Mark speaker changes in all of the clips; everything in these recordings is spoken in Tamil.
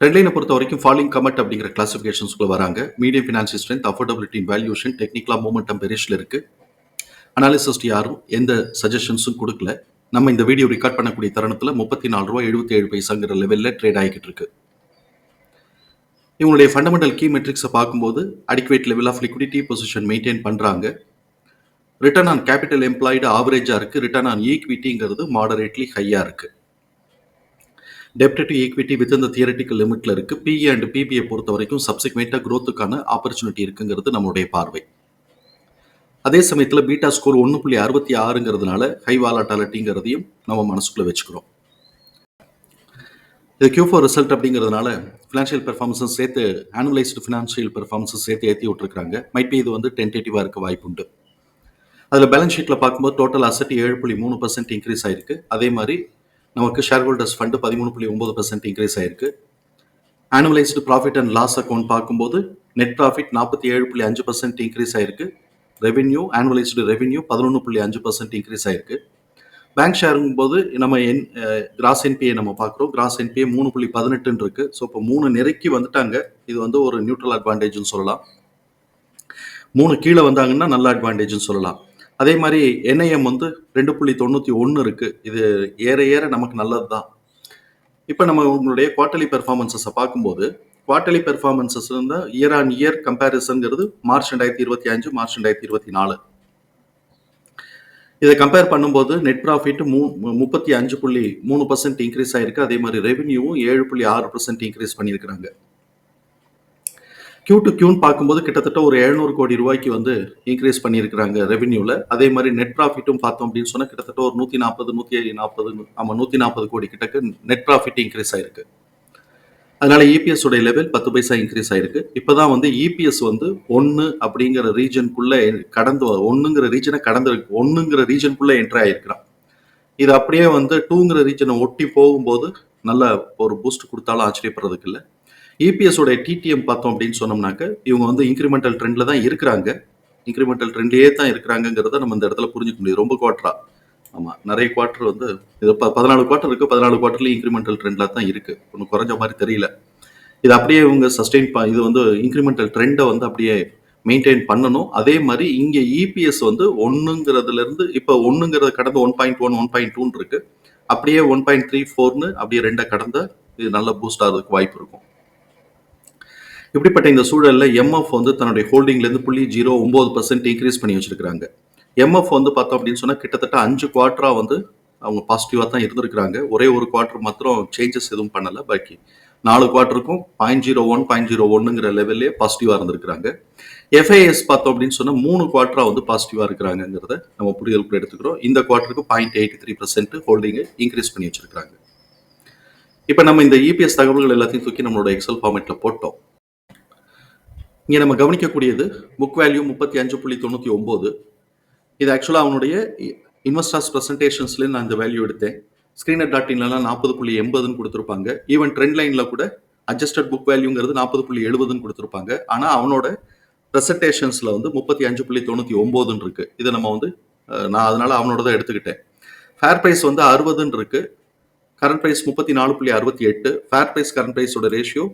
Speaker 1: ரெட்லைனை பொறுத்த வரைக்கும் ஃபாலிங் கமெண்ட் அப்படிங்கிற கிளாசிஃபிகேஷன்ஸ்குள்ள வராங்க. Medium financial strength affordability valuation டெக்னிக்கலாக மூமெண்டம் பெரிஷில் இருக்கு. அனாலிசிஸ்ட் யாரும் எந்த சஜஷன்ஸும் கொடுக்கல. நம்ம இந்த வீடியோ ரெக்கார்ட் பண்ணக்கூடிய தருணத்தில் முப்பத்தி நாலு ரூபா எழுபத்தி ஏழு பைசாங்கிற லெவலில் ட்ரேட் ஆகிக்கிட்டு இருக்கு. இவங்களுடைய ஃபண்டமெண்டல் கீ மெட்ரிக்ஸை பார்க்கும்போது adequate level of liquidity position maintain பண்ணுறாங்க ரிட்டர்ன் ஆன் கேபிட்டல் எம்ப்ளாய்டு ஆவரேஜாக இருக்குது ரிட்டர்ன் ஆன் ஈக்விட்டிங்கிறது மாடரேட்லி ஹையாக இருக்குது டெப்ட் டு ஈக்விட்டி வித் இந்த தியரட்டிக்கல் லிமிட்ல இருக்கு பிஇ அண்ட் பிபிஐ பொறுத்த வரைக்கும் சப்சிக்வெண்ட்டாக க்ரோத்துக்கான ஆப்பர்ச்சுனிட்டி இருக்குங்கிறது நம்மளுடைய பார்வை. அதே சமயத்தில் பீட்டா ஸ்கோர் ஒன்று புள்ளி அறுபத்தி ஆறுங்கிறதுனால ஹை வாலாட்டாலிட்டிங்கிறதையும் நம்ம மனசுக்குள்ளே வச்சுக்கிறோம். இது கியூ ஃபோர் ரிசல்ட் அப்படிங்கிறதுனால ஃபினான்ஷியல் பெர்ஃபார்மன்ஸும் சேர்த்து ஆனுவலைஸ்டு ஃபினான்ஷியல் பெர்ஃபார்மன்ஸும் சேர்த்து ஏற்றி விட்டுருக்காங்க மைட் பி இது வந்து டென்டேட்டிவாக இருக்க வாய்ப்பு உண்டு அதில் பேலன்ஸ் ஷீட்டில் பார்க்கும்போது டோட்டல் அசட் ஏழு புள்ளி மூணு பர்சன்ட் இன்க்ரீஸ் ஆயிருக்கு. அதே மாதிரி நமக்கு ஷேர் ஹோல்டர்ஸ் ஃபண்டு பதிமூணு புள்ளி ஒன்பது பர்சன்ட் இன்க்ரீஸ் ஆயிருக்கு. Annualised profit and loss account பார்க்கும்போது நெட் ப்ராஃபிட் நாற்பத்தி ஏழு புள்ளி அஞ்சு பர்சன்ட் இன்க்ரீஸ் ஆயிருக்கு. ரெவென்யூ ஆனுவலைஸ்டு ரெவென்யூ பதினொன்று புள்ளி அஞ்சு பர்சன்ட் இன்க்ரீஸ் ஆயிருக்கு. பேங்க் ஷேருங்கும் போது நம்ம என் கிராஸ் என்பிஏ நம்ம பார்க்குறோம். கிராஸ் என்பிஏ மூணு புள்ளி பதினெட்டுன்னு இருக்கு. ஸோ இப்போ மூணு நெருக்கி வந்துட்டாங்க. இது வந்து ஒரு நியூட்ரல் அட்வான்டேஜ்னு சொல்லலாம். மூணு கீழே வந்தாங்கன்னா நல்ல அட்வான்டேஜ்னு சொல்லலாம். அதே மாதிரி என்ஐஎம் வந்து ரெண்டு புள்ளி தொண்ணூற்றி ஒன்று இருக்குது இது ஏற ஏற நமக்கு நல்லது தான் இப்போ நம்ம உங்களுடைய குவார்ட்டர்லி பெர்ஃபார்மன்ஸஸை பார்க்கும்போது குவார்ட்டர்லி பெர்ஃபார்மன்ஸஸ் இருந்தால் இயர் ஆன் இயர் கம்பேரிசன்ங்கிறது மார்ச் ரெண்டாயிரத்தி இருபத்தி அஞ்சு மார்ச் ரெண்டாயிரத்தி இருபத்தி நாலு. இதை கம்பேர் பண்ணும்போது நெட் ப்ராஃபிட் மூ முப்பத்தி அஞ்சு புள்ளி மூணு பர்சன்ட் இன்க்ரீஸ் ஆயிருக்கு. அதே மாதிரி ரெவென்யூவும் ஏழு புள்ளி ஆறு பர்சன்ட் இன்க்ரீஸ் பண்ணியிருக்கிறாங்க. கியூ டு கியூன்னு பார்க்கும்போது கிட்டத்தட்ட ஒரு எழுநூறு கோடி ரூபாய்க்கு வந்து இன்க்ரீஸ் பண்ணியிருக்கிறாங்க ரெவென்யூவில் அதே மாதிரி நெட் ப்ராஃபிட்டும் பார்த்தோம் அப்படின்னு சொன்னால் கிட்டத்தட்ட ஒரு நூற்றி நாற்பது நூற்றி நாற்பது ஆமாம் நூற்றி நாற்பது கோடி கிட்டக்கு நெட் ப்ராஃபிட் இன்க்ரீஸ் ஆயிருக்கு. அதனால இபிஎஸ் உடைய லெவல் பத்து பைசா இன்க்ரீஸ் ஆயிருக்கு. இப்போதான் வந்து இபிஎஸ் வந்து ஒன்று அப்படிங்கிற ரீஜனுக்குள்ளே கடந்து ஒன்றுங்கிற ரீஜனை கடந்து ஒன்றுங்கிற ரீஜனுக்குள்ளே என்ட்ரி ஆயிருக்கிறான். இது அப்படியே வந்து டூங்கிற ரீஜனை ஒட்டி போகும்போது நல்ல ஒரு பூஸ்ட் கொடுத்தாலும் ஆச்சரியப்படுறதுக்கு இல்லை. இபிஎஸ் உடைய டிடிஎம் பார்த்தோம் அப்படின்னு சொன்னோம்னாக்க இவங்க வந்து இன்க்ரிமெண்டல் ட்ரெண்ட்ல தான் இருக்கிறாங்க. இன்க்ரிமெண்டல் ட்ரெண்ட்லேயே தான் இருக்கிறாங்கிறத நம்ம இந்த இடத்துல புரிஞ்சுக்க முடியும் ரொம்ப குவார்ட்டரா ஆமாம் நிறைய குவார்டர் வந்து இது ப பதினாலு குவார்டர் இருக்குது பதினாலு குவார்டர்லேயும் இன்க்ரிமெண்டல் ட்ரெண்டில் தான் இருக்குது ஒன்றும் குறைஞ்ச மாதிரி தெரியல. இது அப்படியே இவங்க சஸ்டெயின் ப இது வந்து இன்க்ரிமெண்டல் ட்ரெண்டை வந்து அப்படியே மெயின்டைன் பண்ணணும். அதே மாதிரி இங்கே இபிஎஸ் வந்து ஒன்றுங்கிறதுலேருந்து இப்போ ஒன்றுங்கிறத கடந்து one point one one point டூன்னு இருக்கு. அப்படியே ஒன் பாயிண்ட் த்ரீ ஃபோர்னு அப்படியே ரெண்டை கடந்த இது நல்ல பூஸ்ட் ஆகிறதுக்கு வாய்ப்பு இருக்கும். இப்படிப்பட்ட இந்த சூழலில் எம்எஃப் வந்து தன்னுடைய ஹோல்டிங்லேருந்து புள்ளி ஜீரோ ஒம்பது பர்சன்ட் இன்க்ரீஸ் பண்ணி வச்சிருக்காங்க எம்எஃப் வந்து பார்த்தோம் அப்படின்னு சொன்னால் கிட்டத்தட்ட அஞ்சு குவார்ட்டரா வந்து அவங்க பாசிட்டிவாக தான் இருந்திருக்கிறாங்க. ஒரே ஒரு குவார்ட்டர் மாத்திரம் சேஞ்சஸ் எதுவும் பண்ணலை. பாக்கி நாலு குவார்ட்டருக்கும் point zero one point zero ஒன்னுங்கிற லெவல்லே பாசிட்டிவாக இருந்திருக்கிறாங்க. எஃப்ஐஎஸ் பார்த்தோம் அப்படின்னு சொன்னால் மூணு குவார்ட்டரா வந்து பாசிட்டிவாக இருக்கிறாங்கிறத நம்ம புரிதலுக்கு எடுத்துக்கிறோம். இந்த குவார்ட்டருக்கு பாயிண்ட் எயிட்டி த்ரீ பர்சன்ட் ஹோல்டிங்கை இன்க்ரீஸ் பண்ணி வச்சிருக்காங்க இப்போ நம்ம இந்த இபிஎஸ் தகவல்கள் எல்லாத்தையும் தூக்கி நம்மளோட எக்ஸல் ஃபார்மேட்டில் போட்டோம். இங்கே நம்ம கவனிக்கக்கூடியது புக் வேல்யூ முப்பத்தி அஞ்சு புள்ளி தொண்ணூற்றி ஒம்பது. இது ஆக்சுவலாக அவனுடைய இன்வெஸ்டர்ஸ் ப்ரெசன்டேஷன்ஸ்லேயும் நான் இந்த வேல்யூ எடுத்தேன். ஸ்க்ரீனர் டாட் இன்லாம் நாற்பது புள்ளி எண்பதுன்னு கொடுத்துருப்பாங்க. ஈவன் ட்ரெண்ட் லைனில் கூட அட்ஜஸ்டட் புக் வேல்யூங்கிறது நாற்பது புள்ளி எழுபதுன்னு கொடுத்துருப்பாங்க. ஆனால் அவனோட ப்ரெசன்டேஷன்ஸில் வந்து முப்பத்தி அஞ்சு புள்ளி தொண்ணூற்றி ஒம்போதுன்னு இருக்குது இதை நம்ம வந்து நான் அதனால் அவனோட தான் எடுத்துக்கிட்டேன். ஃபேர் ப்ரைஸ் வந்து அறுபதுன்னு இருக்குது கரண்ட் ப்ரைஸ் முப்பத்தி நாலு புள்ளி அறுபத்தி எட்டு. ஃபேர் ப்ரைஸ் கரண்ட் ப்ரைஸோட ரேஷியோ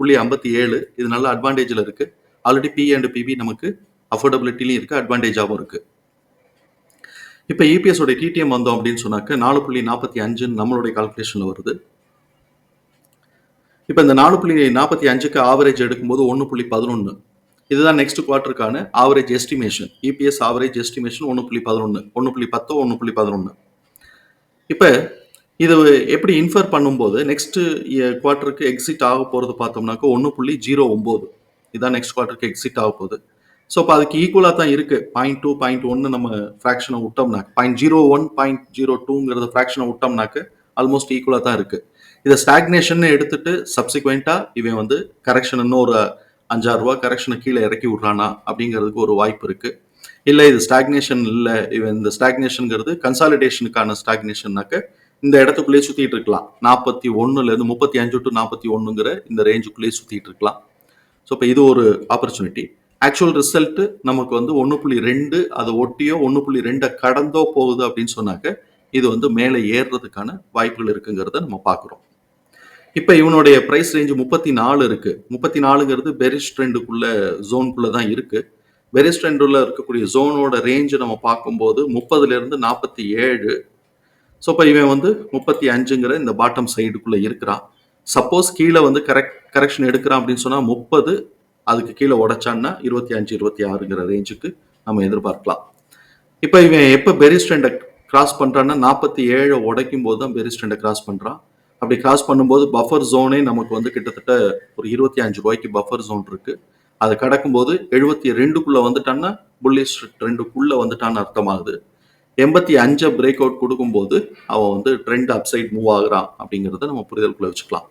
Speaker 1: புள்ளி ஐம்பத்தி ஏழு. இது நல்ல அட்வான்டேஜில் இருக்குது ஆல்ரெடி பி அண்ட் பிபி நமக்கு அஃபோர்டபிலிட்டிலையும் இருக்குது அட்வான்டேஜாகவும் இருக்குது இப்போ இபிஎஸோட டிடிஎம் வந்தோம் அப்படின்னு சொன்னாக்க நாலு புள்ளி நாற்பத்தி அஞ்சுன்னு நம்மளுடைய கால்குலேஷனில் வருது. இப்போ இந்த நாலு புள்ளி நாற்பத்தி அஞ்சுக்கு ஆவரேஜ் எடுக்கும்போது ஒன்று புள்ளி பதினொன்று இதுதான் next குவார்ட்டருக்கான average estimation EPS average estimation ஒன்று புள்ளி பதினொன்று ஒன்று புள்ளி பத்தோ ஒன்று புள்ளி பதினொன்று இப்போ இது எப்படி இன்ஃபர் பண்ணும்போது நெக்ஸ்ட் குவார்ட்டருக்கு eh, எக்ஸிட் ஆக போகிறது பார்த்தோம்னாக்கா ஒன்று புள்ளி ஜீரோ ஒம்பது. இதான் நெக்ஸ்ட் குவார்ட்டருக்கு எக்ஸிட் ஆக போகுது. ஸோ இப்போ அதுக்கு ஈக்குவலாக தான் இருக்குது பாயிண்ட் டூ பாயிண்ட் ஒன்று நம்ம ஃப்ராக்ஷனை விட்டோம்னாக்க point zero one point zero டூங்கிறத ஃப்ராக்ஷனை விட்டோம்னாக்க ஆல்மோஸ்ட் ஈக்குவலாக தான் இருக்குது இதை ஸ்டாக்னேஷன் எடுத்துட்டு சப்சிக்வெண்ட்டாக இவன் வந்து கரெக்ஷன் இன்னொரு அஞ்சாறு ரூபா கரெக்ஷனை கீழே இறக்கி விட்றானா அப்படிங்கிறதுக்கு ஒரு வாய்ப்பு இருக்குது இல்லை இது ஸ்டாக்னேஷன் இல்லை. இவன் இந்த ஸ்டாக்னேஷனுங்கிறது கன்சாலிடேஷனுக்கான ஸ்டாக்னேஷன்னாக்க இந்த இடத்துக்குள்ளேயே சுற்றிட்டு இருக்கலாம். நாற்பத்தி ஒன்றுலேருந்து முப்பத்தி அஞ்சு டு நாற்பத்தி ஒன்றுங்கிற இந்த ரேஞ்சுக்குள்ளேயே சுற்றிட்டு இருக்கலாம். ஸோ இப்போ இது ஒரு ஆப்பர்ச்சுனிட்டி ஆக்சுவல் ரிசல்ட்டு நமக்கு வந்து ஒன்று புள்ளி ரெண்டு அதை ஒட்டியோ ஒன்று புள்ளி ரெண்டை கடந்தோ போகுது அப்படின்னு சொன்னாக்க இது வந்து மேலே ஏறுறதுக்கான வாய்ப்புகள் இருக்குங்கிறத நம்ம பார்க்குறோம். இப்போ இவனுடைய ப்ரைஸ் ரேஞ்சு முப்பத்தி நாலு இருக்கு முப்பத்தி நாலுங்கிறது பெரிஸ் ட்ரெண்டுக்குள்ள ஜோனுக்குள்ளே தான் இருக்குது பெரிஸ் ட்ரெண்டுள்ள இருக்கக்கூடிய ஜோனோட ரேஞ்சு நம்ம பார்க்கும்போது முப்பதுலேருந்து நாற்பத்தி ஏழு. ஸோ இப்போ இவன் வந்து முப்பத்தி அஞ்சுங்கிற இந்த பாட்டம் சைடுக்குள்ளே இருக்கிறான். சப்போஸ் கீழே வந்து கரெக்ட் கரெக்ஷன் எடுக்கிறான் அப்படின்னு சொன்னால் முப்பது அதுக்கு கீழே உடைச்சான்னா இருபத்தி அஞ்சு இருபத்தி ஆறுங்கிற ரேஞ்சுக்கு நம்ம எதிர்பார்க்கலாம். இப்போ இவன் எப்போ பெரிஸ்டண்டை கிராஸ் பண்ணுறான்னா நாற்பத்தி ஏழை உடைக்கும் போது தான் பெரிஸ்டண்டை கிராஸ் பண்ணுறான் அப்படி கிராஸ் பண்ணும்போது பஃபர் ஜோனே நமக்கு வந்து கிட்டத்தட்ட ஒரு இருபத்தி அஞ்சு ரூபாய்க்கு பஃபர் ஜோன் இருக்கு. அதை கடக்கும்போது எழுபத்தி ரெண்டுக்குள்ளே வந்துட்டான்னா புல்லிஸ் ரெண்டுக்குள்ளே வந்துட்டான்னு அர்த்தமாகுது. எண்பத்தி அஞ்சை பிரேக் அவுட் கொடுக்கும்போது அவன் வந்து ட்ரெண்ட் அப்சைட் மூவ் ஆகுறான் அப்படிங்கிறத நம்ம புரிதலுக்குள்ளே வச்சுக்கலாம்.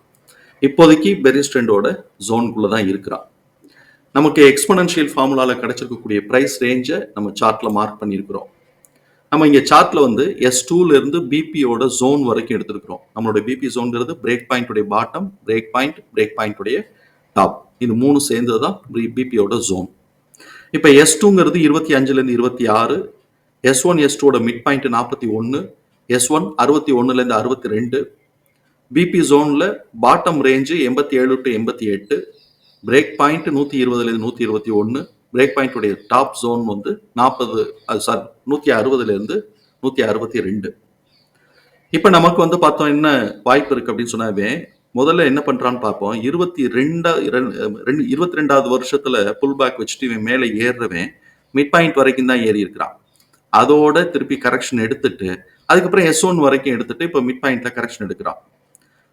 Speaker 1: இப்போதைக்கு பெரிஸ் ட்ரெண்டோட ஜோனுக்குள்ள தான் இருக்கிறான். நமக்கு எக்ஸ்பனன்ஷியல் ஃபார்முலாவில் கிடைச்சிருக்கக்கூடிய ப்ரைஸ் ரேஞ்சை நம்ம சார்ட்டில் மார்க் பண்ணியிருக்கிறோம். நம்ம இங்கே சார்ட்டில் வந்து எஸ் டூலேருந்து பிபியோட ஜோன் வரைக்கும் எடுத்துருக்கிறோம். நம்மளோட பிபி ஜோன்ங்கிறது பிரேக் பாயிண்ட்டுடைய பாட்டம் பிரேக் பாயிண்ட் பிரேக் பாயிண்ட்டுடைய டாப் இது மூணு சேர்ந்தது தான் பிபியோட ஜோன் இப்போ எஸ் டூங்கிறது இருபத்தி அஞ்சுலேருந்து இருபத்தி ஆறு எஸ் ஒன் எஸ் டூவோட மிட் பாயிண்ட் நாற்பத்தி ஒன்று எஸ் ஒன் அறுபத்தி ஒன்றுலேருந்து அறுபத்தி ரெண்டு பிபி ஜோனில் பாட்டம் ரேஞ்சு எண்பத்தி ஏழு டு எண்பத்தி எட்டு பிரேக் பாயிண்ட் நூற்றி இருபதுலேருந்து நூற்றி இருபத்தி ஒன்று பிரேக் பாயிண்ட்டுடைய டாப் ஜோன் வந்து நாற்பது அது சாரி நூற்றி அறுபதுலேருந்து நூற்றி அறுபத்தி ரெண்டு இப்போ நமக்கு வந்து பார்த்தோம் என்ன வாய்ப்பு இருக்குது அப்படின்னு சொன்னாவே முதல்ல என்ன பண்ணுறான்னு பார்ப்போம். இருபத்தி ரெண்டா ரெண்டு இருபத்தி ரெண்டாவது வருஷத்தில் புல் பேக் வச்சுட்டு இவன் மேலே ஏறுறவன் மிட் பாயிண்ட் வரைக்கும் தான் ஏறி இருக்கிறான். அதோட திருப்பி கரெக்ஷன் எடுத்துட்டு அதுக்கப்புறம் எஸ் ஒன் வரைக்கும் எடுத்துட்டு இப்போ மிட் பாயிண்ட்ல கரெக்ஷன் எடுக்கிறான்.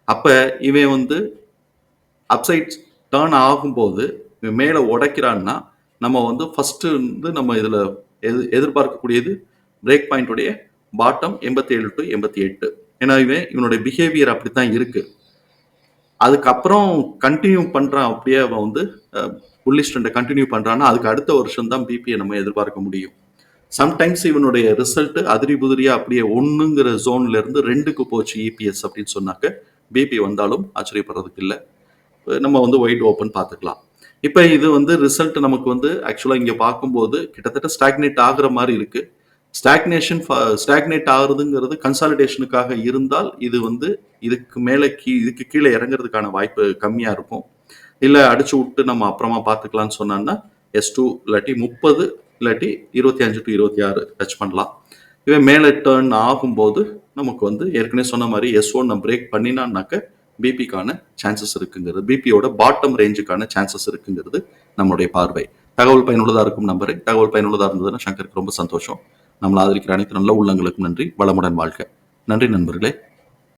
Speaker 1: அப்போ இவன் வந்து அப்சைட் டேர்ன் ஆகும்போது இவன் மேலே உடைக்கிறான்னா நம்ம வந்து ஃபஸ்ட்டு வந்து நம்ம இதில் எது எதிர்பார்க்கக்கூடியது பிரேக் பாயிண்டுடைய பாட்டம் எண்பத்தி ஏழு டு எண்பத்தி எட்டு ஏன்னா இவன் இவனுடைய பிஹேவியர் அப்படி தான் இருக்குது அதுக்கப்புறம் கண்டினியூ பண்ணுறான் அப்படியே அவன் வந்து புல்லிஷ் ட்ரெண்டை கண்டினியூ பண்ணுறான்னா அதுக்கு அடுத்த வருஷம் தான் பிபியை நம்ம எதிர்பார்க்க முடியும். சம்டைம்ஸ் இவனுடைய ரிசல்ட் அதிரி புதிரியா அப்படியே ஒன்றுங்கிற ஜோன்ல இருந்து ரெண்டுக்கு போச்சு இபிஎஸ் அப்படின்னு சொன்னாக்க பிபி வந்தாலும் ஆச்சரியப்படுறதுக்கு இல்லை நம்ம வந்து ஒயிட் ஓப்பன் பார்த்துக்கலாம். இப்போ இது வந்து ரிசல்ட் நமக்கு வந்து ஆக்சுவலாக இங்கே பார்க்கும்போது கிட்டத்தட்ட ஸ்டாக்னேட் ஆகுற மாதிரி இருக்கு. ஸ்டாக்னேஷன் ஸ்டாக்னேட் ஆகுறதுங்கிறது கன்சாலிடேஷனுக்காக இருந்தால் இது வந்து இதுக்கு மேலே கீ இதுக்கு கீழே இறங்குறதுக்கான வாய்ப்பு கம்மியாக இருக்கும். இல்லை அடிச்சு விட்டு நம்ம அப்புறமா பார்த்துக்கலாம்னு சொன்னோன்னா எஸ் டூ இல்லாட்டி முப்பது இல்லாட்டி இருபத்தி அஞ்சு டு இருபத்தி ஆறு டச் பண்ணலாம். இவன் மேலே டேர்ன் ஆகும்போது நமக்கு வந்து ஏற்கனவே சொன்ன மாதிரி எஸ் ஒன் நம்ம பிரேக் பண்ணினான்னாக்க பிபிக்கான சான்சஸ் இருக்குங்கிறது. பிபியோட பாட்டம் ரேஞ்சுக்கான சான்சஸ் இருக்குங்கிறது நம்மளுடைய பார்வை. தகவல் பயனுள்ளதாக இருக்கும் நம்பரு தகவல் பயனுள்ளதாக இருந்ததுன்னா சங்கருக்கு ரொம்ப சந்தோஷம். நம்மளை ஆதரிக்கிற அனைத்து நல்ல உள்ளங்களுக்கும் நன்றி. வளமுடன் வாழ்க. நன்றி நண்பர்களே.